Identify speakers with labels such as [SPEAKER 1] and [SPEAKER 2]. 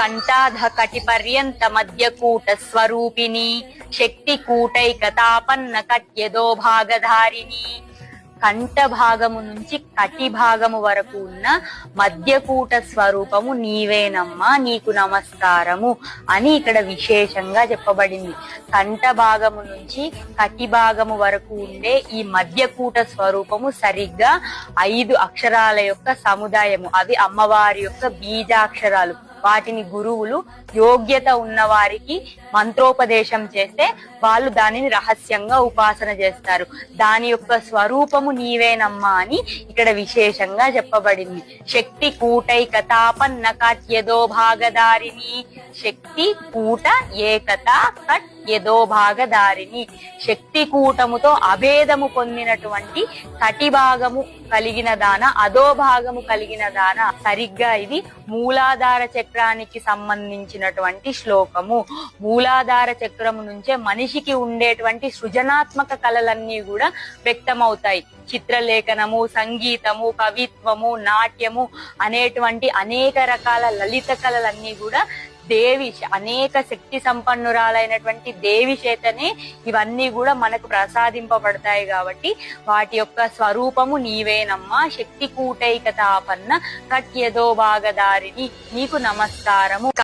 [SPEAKER 1] కంఠాధ కటి పర్యంత మధ్యకూట స్వరూపిణి శక్తి కూటైకతాపన్న కట్యదో భాగధారిణి. కంఠ భాగము నుంచి కటి భాగము వరకు ఉన్న మధ్యకూట స్వరూపము నీవేనమ్మా నీకు నమస్కారము అని ఇక్కడ విశేషంగా చెప్పబడింది. కంఠ భాగము నుంచి కటి భాగము వరకు ఉండే ఈ మధ్యకూట స్వరూపము సరిగ్గా ఐదు అక్షరాల యొక్క సముదాయము. అవి అమ్మవారి యొక్క బీజాక్షరాలు. వాటిని గురువులు యోగ్యత ఉన్న వారికి మంత్రోపదేశం చేస్తే వాళ్ళు దానిని రహస్యంగా ఉపాసన చేస్తారు. దాని యొక్క స్వరూపము నీవేనమ్మా అని ఇక్కడ విశేషంగా చెప్పబడింది. శక్తి కూటైక కట్ కాట్యదో భాగదారిని శక్తి కూట ఏకత కట్ యదో భాగదారిని శక్తి కూటముతో అభేదము పొందినటువంటి కటి భాగము కలిగిన దాన అధోభాగము కలిగిన దాన సరిగ్గా ఇది మూలాధార చక్రానికి సంబంధించినటువంటి శ్లోకము. మూలాధార చక్రము నుంచే మనిషికి ఉండేటువంటి సృజనాత్మక కళలన్నీ కూడా వ్యక్తమవుతాయి. చిత్రలేఖనము సంగీతము కవిత్వము నాట్యము అనేటువంటి అనేక రకాల లలిత కళలన్నీ కూడా దేవి అనేక శక్తి సంపన్నురాలైనటువంటి దేవి చేతనే ఇవన్నీ కూడా మనకు ప్రసాదింపబడతాయి కాబట్టి వాటి యొక్క స్వరూపము నీవేనమ్మా శక్తి కూటైక తాపన్న కట్యదో భాగదారిని నీకు నమస్కారము.